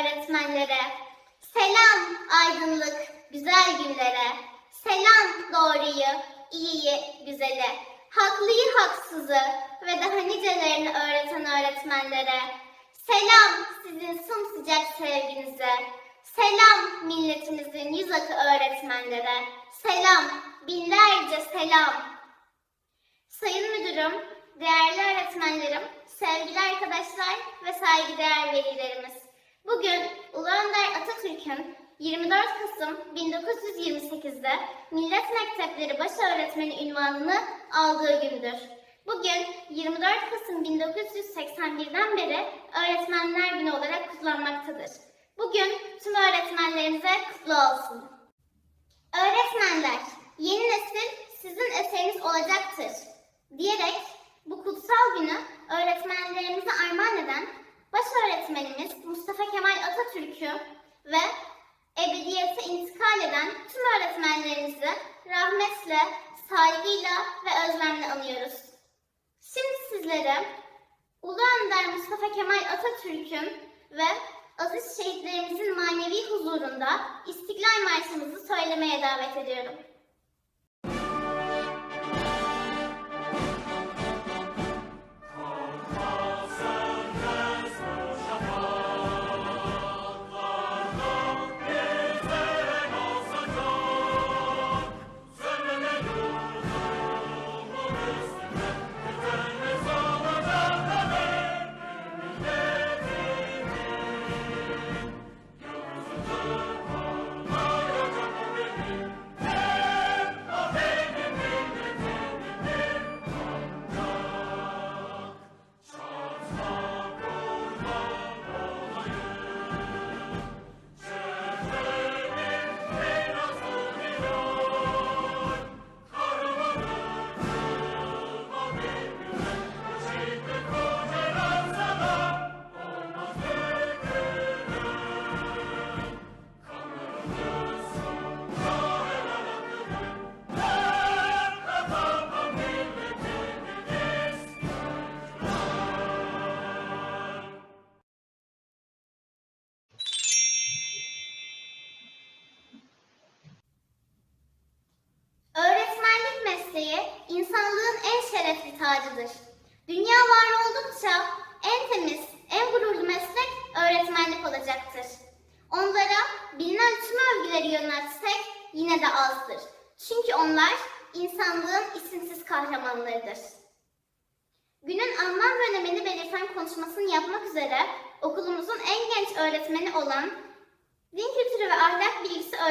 öğretmenlere. Selam aydınlık, güzel günlere. Selam doğruyu, iyiyi, güzeli. Haklıyı, haksızı ve daha nicelerini öğreten öğretmenlere. Selam sizin sımsıcak sevginize. Selam milletimizin yüz akı öğretmenlere. Selam, binlerce selam. Sayın müdürüm, değerli öğretmenlerim, sevgili arkadaşlar ve saygıdeğer velilerimiz. Bugün Ulu Atatürk'ün 24 Kasım 1928'de Millet Mektepleri Baş Öğretmeni ünvanını aldığı gündür. Bugün 24 Kasım 1981'den beri Öğretmenler Günü olarak kutlanmaktadır. Bugün tüm öğretmenlerimize kutlu olsun. Öğretmenler, yeni nesil sizin eseriniz olacaktır diyerek bu kutsal günü öğretmenlerimize armağan eden baş öğretmenimiz Mustafa Kemal Atatürk'ü ve ebediyete intikal eden tüm öğretmenlerimizi rahmetle, saygıyla ve özlemle anıyoruz. Şimdi sizlere Ulu Önder Mustafa Kemal Atatürk'ün ve aziz şehitlerimizin manevi huzurunda İstiklal Marşımızı söylemeye davet ediyorum.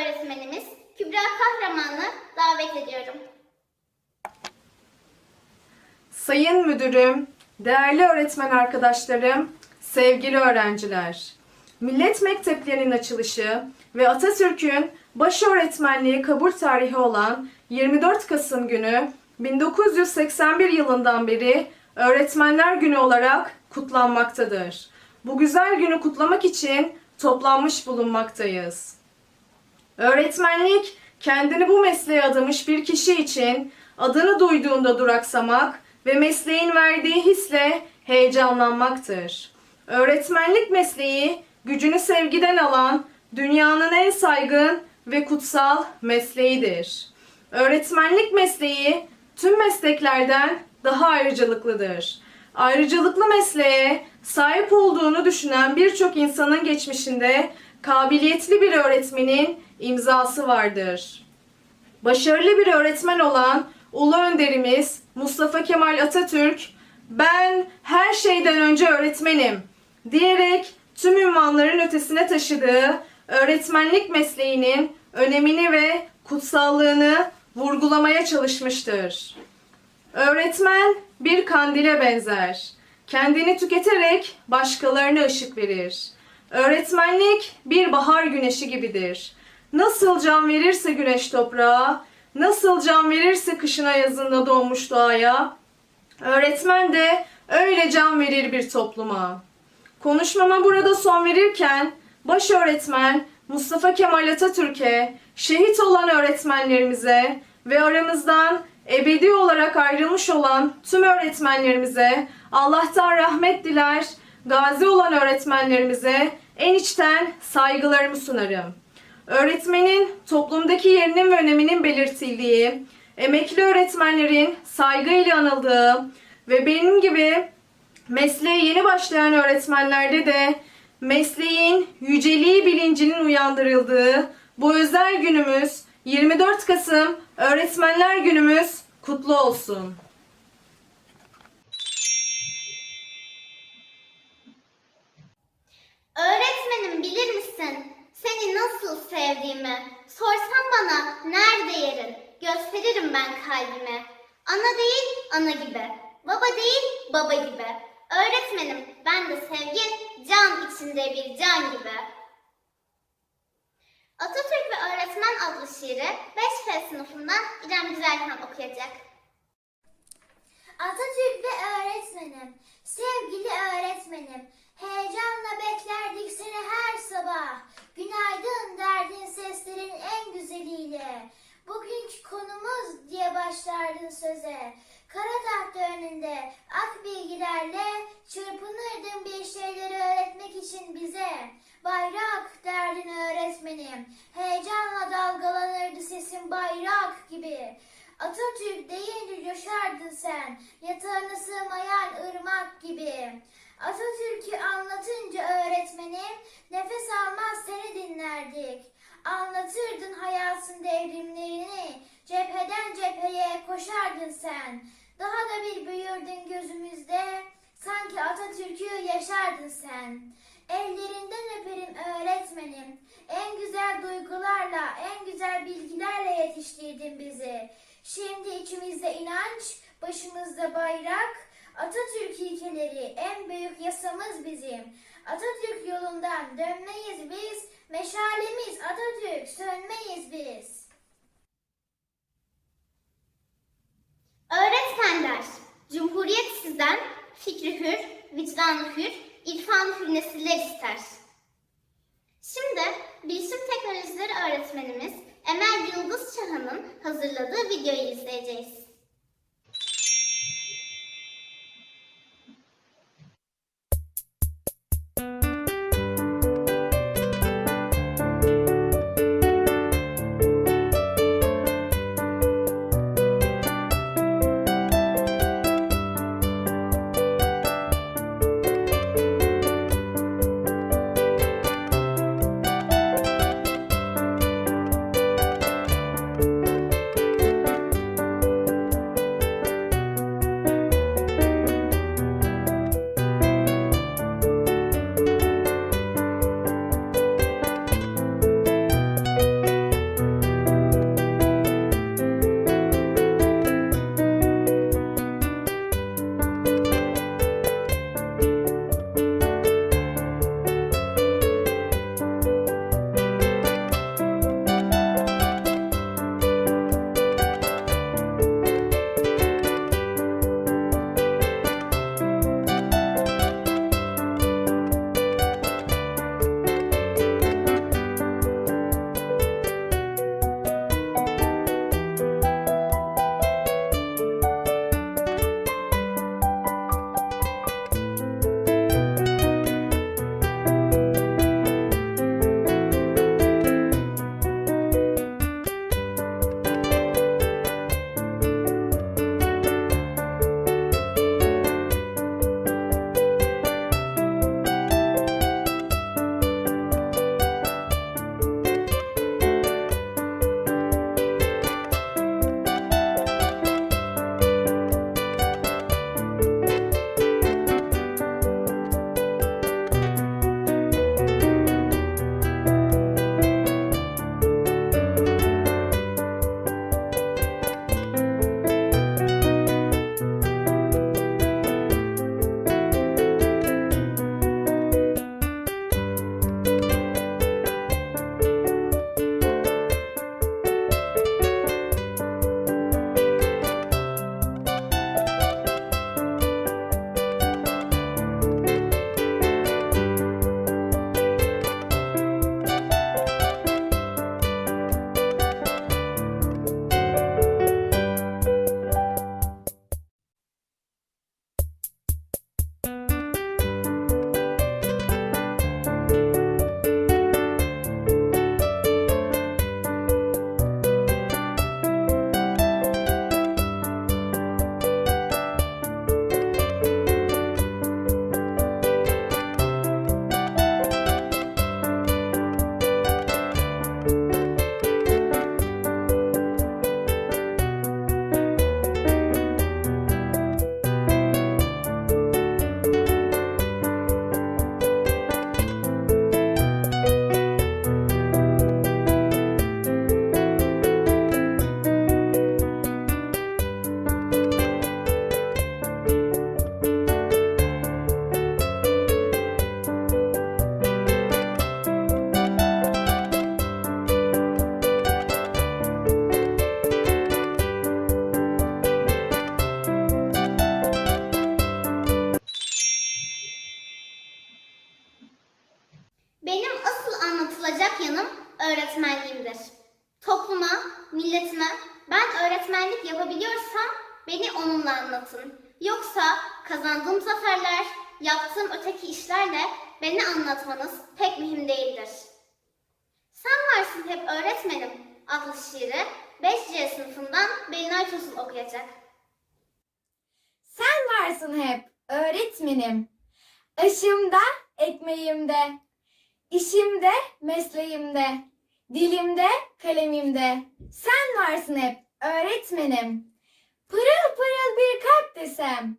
Öğretmenimiz Kübra Kahraman'ı davet ediyorum. Sayın Müdürüm, değerli öğretmen arkadaşlarım, sevgili öğrenciler. Millet Mekteplerinin açılışı ve Atatürk'ün baş öğretmenliği kabul tarihi olan 24 Kasım günü 1981 yılından beri Öğretmenler Günü olarak kutlanmaktadır. Bu güzel günü kutlamak için toplanmış bulunmaktayız. Öğretmenlik kendini bu mesleğe adamış bir kişi için adını duyduğunda duraksamak ve mesleğin verdiği hisle heyecanlanmaktır. Öğretmenlik mesleği gücünü sevgiden alan dünyanın en saygın ve kutsal mesleğidir. Öğretmenlik mesleği tüm mesleklerden daha ayrıcalıklıdır. Ayrıcalıklı mesleğe sahip olduğunu düşünen birçok insanın geçmişinde kabiliyetli bir öğretmenin imzası vardır. Başarılı bir öğretmen olan Ulu Önderimiz Mustafa Kemal Atatürk, ben her şeyden önce öğretmenim diyerek tüm ünvanların ötesine taşıdığı öğretmenlik mesleğinin önemini ve kutsallığını vurgulamaya çalışmıştır. Öğretmen bir kandile benzer. Kendini tüketerek başkalarına ışık verir. Öğretmenlik bir bahar güneşi gibidir. Nasıl can verirse güneş toprağa, nasıl can verirse kışına yazında doğmuş doğaya, öğretmen de öyle can verir bir topluma. Konuşmama burada son verirken baş öğretmen Mustafa Kemal Atatürk'e, şehit olan öğretmenlerimize ve aramızdan ebedi olarak ayrılmış olan tüm öğretmenlerimize Allah'tan rahmet diler, gazi olan öğretmenlerimize en içten saygılarımı sunarım. Öğretmenin toplumdaki yerinin ve öneminin belirtildiği, emekli öğretmenlerin saygıyla anıldığı ve benim gibi mesleğe yeni başlayan öğretmenlerde de mesleğin yüceliği bilincinin uyandırıldığı bu özel günümüz 24 Kasım Öğretmenler Günümüz kutlu olsun. Sevdiğimi? Sorsan bana nerede yerin? Gösteririm ben kalbime. Ana değil ana gibi. Baba değil baba gibi. Öğretmenim ben de sevgin can içinde bir can gibi. Atatürk ve Öğretmen adlı şiiri 5F sınıfından İrem Güzelhan okuyacak. Atatürk ve öğretmenim, sevgili öğretmenim, heyecanla beklerdik seni her sabah. Günaydın derdin seslerin en güzeliyle. Bugünkü konumuz diye başlardın söze. Kara tahta önünde ak bilgilerle çırpınırdın bir şeyleri öğretmek için bize. Bayrak derdin öğretmenim, heyecanla dalgalanırdı sesin bayrak gibi. Atatürk deyince coşardın sen, yatağına sığmayan ırmak gibi. Atatürk'ü anlatınca öğretmenim, nefes almaz seni dinlerdik. Anlatırdın hayatın devrimlerini, cepheden cepheye koşardın sen. Daha da bir büyürdün gözümüzde, sanki Atatürk'ü yaşardın sen. Ellerinden öperim öğretmenim, en güzel duygularla, en güzel bilgilerle yetiştirdin bizi. Şimdi içimizde inanç, başımızda bayrak, Atatürk ilkeleri en büyük yasamız bizim. Atatürk yolundan dönmeyiz biz, meşalemiz Atatürk, sönmeyiz biz. Öğretmenler, Cumhuriyet sizden fikri hür, vicdanı hür, irfanı hür nesiller ister. Şimdi bilişim teknolojileri öğretmenimiz Emel Yıldız Çahan'ın hazırladığı videoyu izleyeceğiz. Benim asıl anlatılacak yanım öğretmenliğimdir. Topluma, milletime ben öğretmenlik yapabiliyorsam beni onunla anlatın. Yoksa kazandığım zaferler, yaptığım öteki işlerle beni anlatmanız pek mühim değildir. Sen varsın hep öğretmenim adlı şiiri 5C sınıfından Belinay Tosun okuyacak. Sen varsın hep öğretmenim. Aşımda, ekmeğimde işimde, mesleğimde, dilimde, kalemimde. Sen varsın hep öğretmenim. Pırıl pırıl bir kalp desem,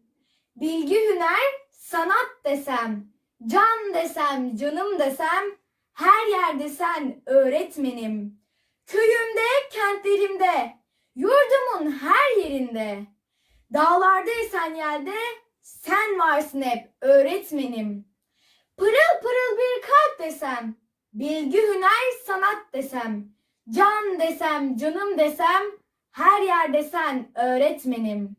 bilgi hüner, sanat desem, can desem, canım desem, her yerde sen öğretmenim. Köyümde, kentlerimde, yurdumun her yerinde. Dağlarda esen yerde sen varsın hep öğretmenim. Pırıl pırıl bir kalp desem, bilgi hüner sanat desem, can desem canım desem, her yerde sen öğretmenim.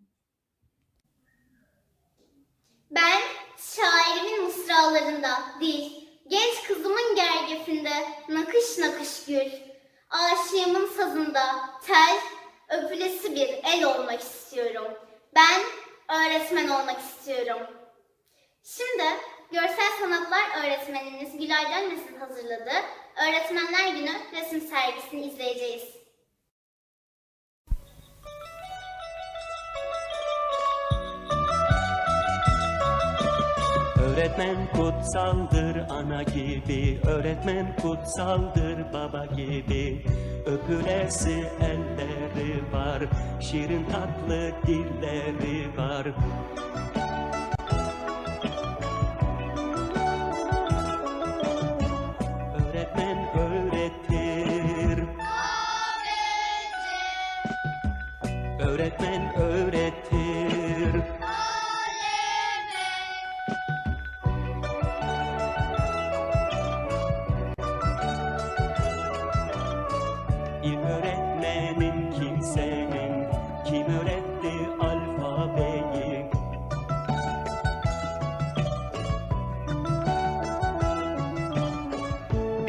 Ben şairimin mısralarında değil, genç kızımın gergefinde nakış nakış gül. Aşığımın sazında tel, öpülesi bir el olmak istiyorum. Ben öğretmen olmak istiyorum. Şimdi görsel sanatlar öğretmenimiz Gülay Dönmez'in hazırladığı Öğretmenler Günü resim sergisini izleyeceğiz. Öğretmen kutsaldır ana gibi Öğretmen kutsaldır baba gibi Öpülesi elleri var Şirin tatlı dilleri var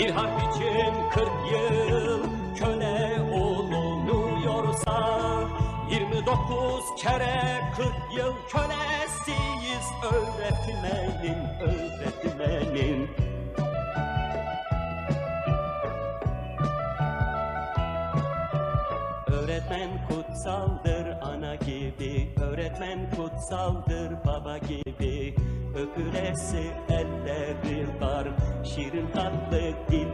Bir harf için kırk yıl köle olunuyorsa 29 kere 40 yıl kölesiyiz. Öğretmenin, öğretmenin Öğretmen kutsaldır ana gibi Öğretmen kutsaldır baba gibi Öpülesi elleri var Şirin tatlı dilleri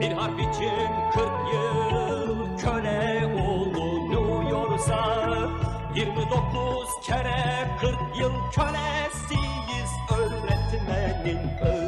Bir harf için 40 yıl köle olunuyorsa 29 kere 40 yıl kölesiyiz öğretmenin, öğretmenin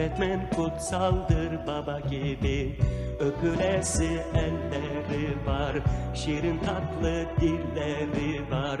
Öğretmen kutsaldır baba gibi. Öpülesi elleri var Şirin tatlı dilleri var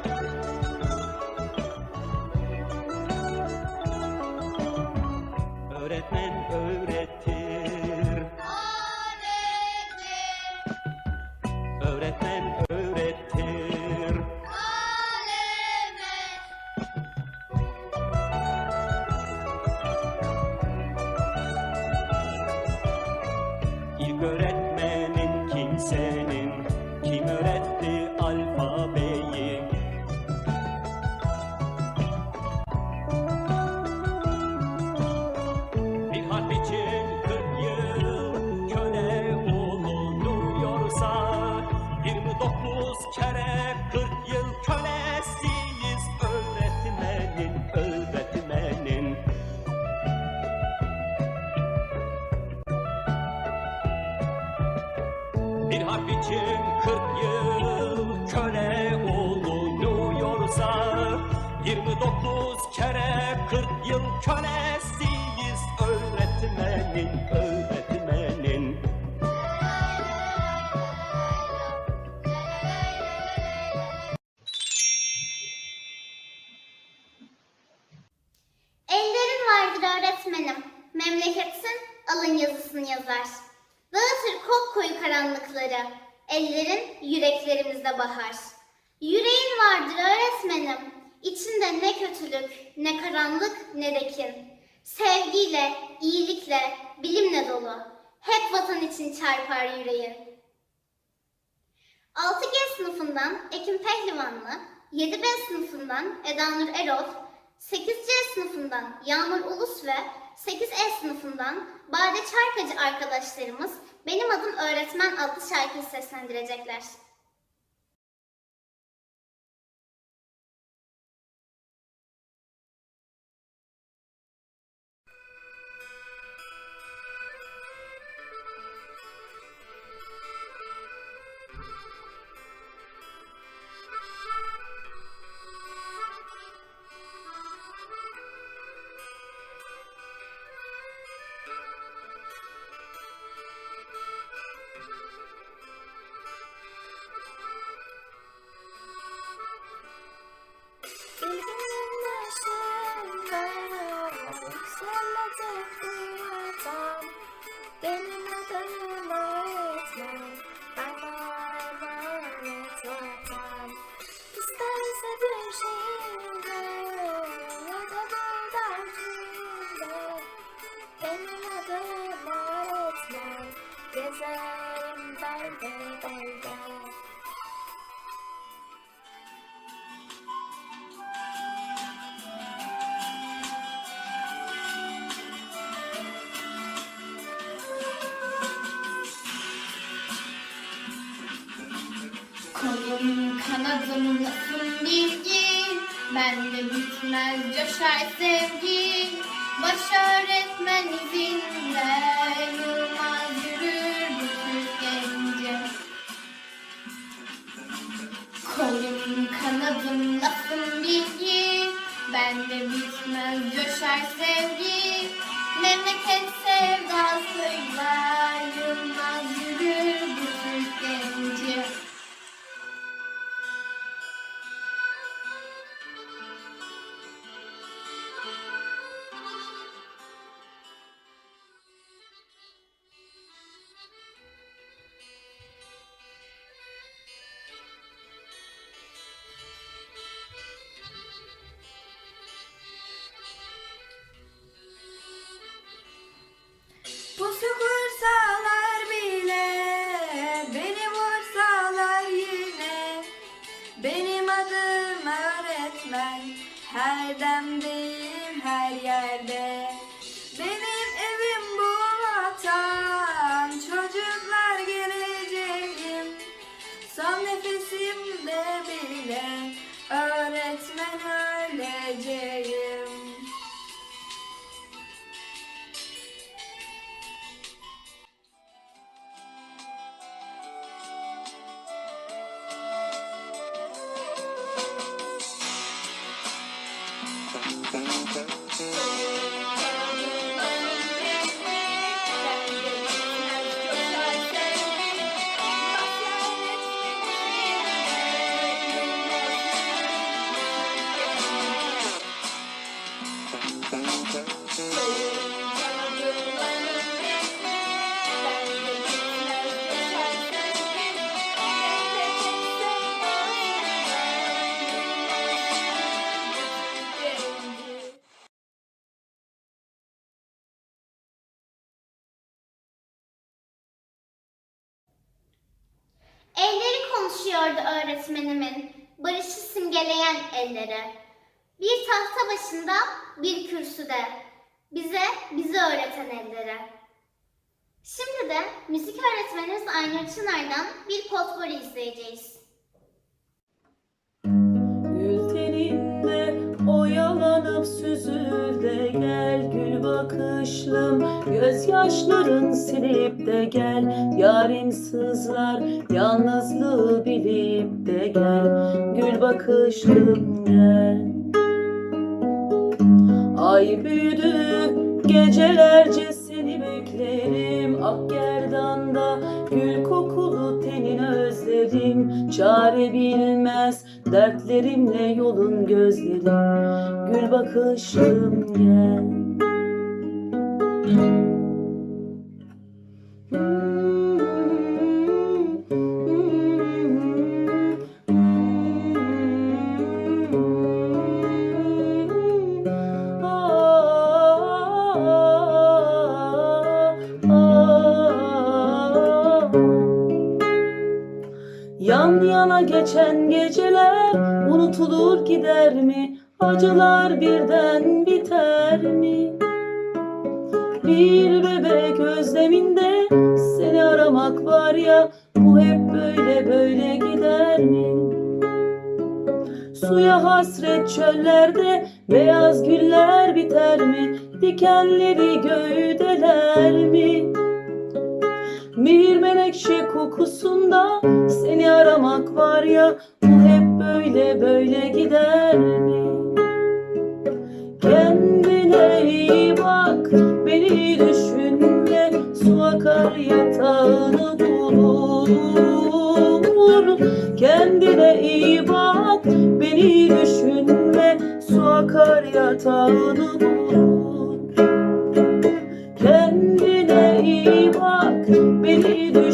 öğretmenim. Memleketin alın yazısını yazar. Dağıtır kopkoyu karanlıkları. Ellerin yüreklerimizde bahar. Yüreğin vardır öğretmenim. İçinde ne kötülük, ne karanlık, ne de kin. Sevgiyle, iyilikle, bilimle dolu. Hep vatan için çarpar yüreğin. 6G sınıfından Ekim Pehlivanlı, 7B sınıfından Edanur Erol, 8C sınıfından Yağmur Ulus ve 8E sınıfından Bade Çarkacı arkadaşlarımız Benim Adım Öğretmen adlı şarkıyı seslendirecekler. Gezerim belde belde Kolum kanadım bilgi Bende bitmez coşar sevgi. Baş öğretmen izinde Yılmaz Nasıl bilgi. Bende bitmez coşar sevgi. Memleket sevdasıyla nefesimde bile. Öğretmen öleceğim Elleri konuşuyordu öğretmenimin, barışı simgeleyen elleri. Bir tahta başında, bir kürsüde, bize, bizi öğreten elleri. Şimdi de müzik öğretmenimiz Aynur Çınar'dan bir potpourri izleyeceğiz. Oyalanıp süzül de gel Gül bakışlım. Gözyaşların silip de gel Yarim sızlar yalnızlığı bilip de gel Gül bakışlım gel. Ay büyüdü gecelerce seni beklerim. Ak gerdanda gül kokulu tenini özledim. Çare bilmez dertlerimle yolun gözlerim Gül bakışım gel unutulur gider mi? Acılar birden biter mi? Bir bebek özleminde seni aramak var ya bu hep böyle böyle gider mi? Suya hasret çöllerde beyaz güller biter mi? Dikenleri gövdeler mi? Bir menekşe kokusunda seni aramak var ya böyle böyle gider mi? Kendine iyi bak beni düşünme. Su akar yatağını bulur. Kendine iyi bak beni düşünme. Su akar yatağını bulur. Kendine iyi bak beni düşünme